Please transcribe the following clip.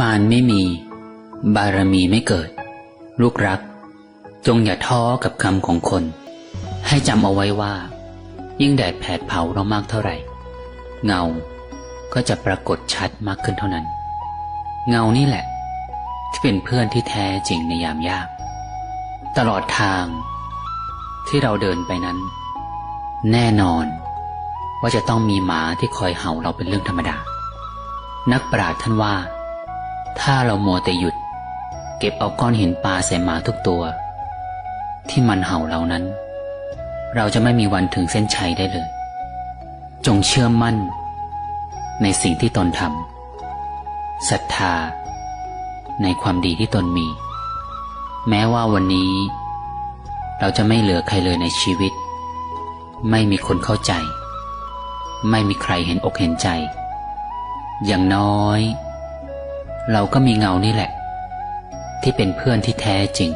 มารไม่มี บารมีไม่เกิด ลูกรัก จงอย่าท้อกับคำของคน ให้จำเอาไว้ว่า ยิ่งแดดแผดเผาเรามากเท่าไหร่ เงาก็จะปรากฏชัดมากขึ้นเท่านั้น เงานี่แหละ ที่เป็นเพื่อนที่แท้จริงในยามยาก ตลอดทาง ที่เราเดินไปนั้น แน่นอน ว่าจะต้องมีหมาที่คอยเห่าเราเป็นเรื่องธรรมดา นักปราชญ์ท่านว่า ถ้าเรามัวแต่หยุด เก็บเอาก้อนหินปลาใส่หมาทุกตัว ที่มันเห่าเรานั้น เราจะไม่มีวันถึงเส้นชัยได้เลย จงเชื่อมั่น ในสิ่งที่ตนทำศรัทธา ในความดีที่ตนมี แม้ว่าวันนี้ เราจะไม่เหลือใครเลยในชีวิต ไม่มีคนเข้าใจ ไม่มีใครเห็นอกเห็นใจ อย่างน้อย เราก็มีเงานี่แหละ ที่เป็นเพื่อนที่แท้จริง